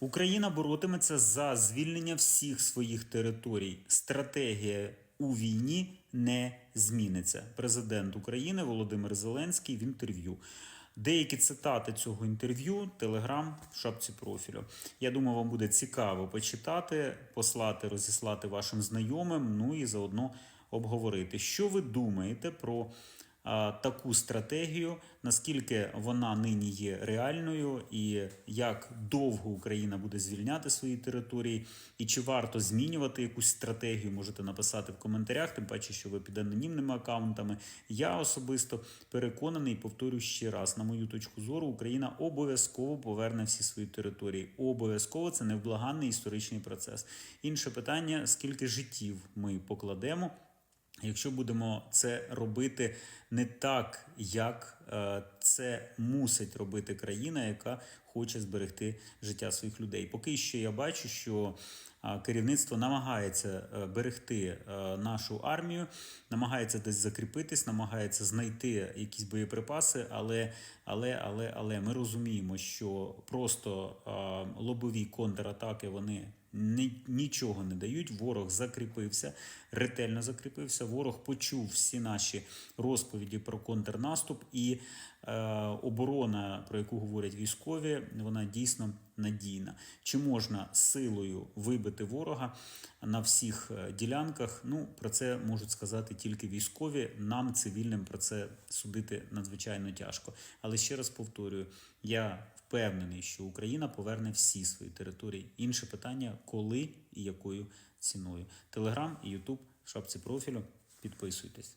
Україна боротиметься за звільнення всіх своїх територій. Стратегія у війні не зміниться. Президент України Володимир Зеленський в інтерв'ю. Деякі цитати цього інтерв'ю, телеграм в шапці профілю. Я думаю, вам буде цікаво почитати, послати, розіслати вашим знайомим. Ну і заодно обговорити, що ви думаєте про таку стратегію, наскільки вона нині є реальною, і як довго Україна буде звільняти свої території, і чи варто змінювати якусь стратегію, можете написати в коментарях, тим паче, що ви під анонімними аккаунтами. Я особисто переконаний, повторю ще раз, на мою точку зору, Україна обов'язково поверне всі свої території. Обов'язково це невблаганний історичний процес. Інше питання: скільки життів ми покладемо. Якщо будемо це робити не так, як е, це мусить робити країна, яка хоче зберегти життя своїх людей. Поки що я бачу, що керівництво намагається е, берегти е, нашу армію, намагається десь закріпитись, намагається знайти якісь боєприпаси, але, але, але, але ми розуміємо, що просто лобові контратаки вони нічого не дають. Ворог закріпився, ретельно закріпився. Ворог почув всі наші розповіді про контрнаступ і е, оборона, про яку говорять військові, вона дійсно надійна. Чи можна силою вибити ворога на всіх е, ділянках? Ну про це можуть сказати тільки військові. Нам, цивільним, про це судити надзвичайно тяжко. Але ще раз повторюю: я впевнений, що Україна поверне всі свої території. Інше питання, коли і якою ціною. Телеграм і Ютуб в шапці профілю. Підписуйтесь.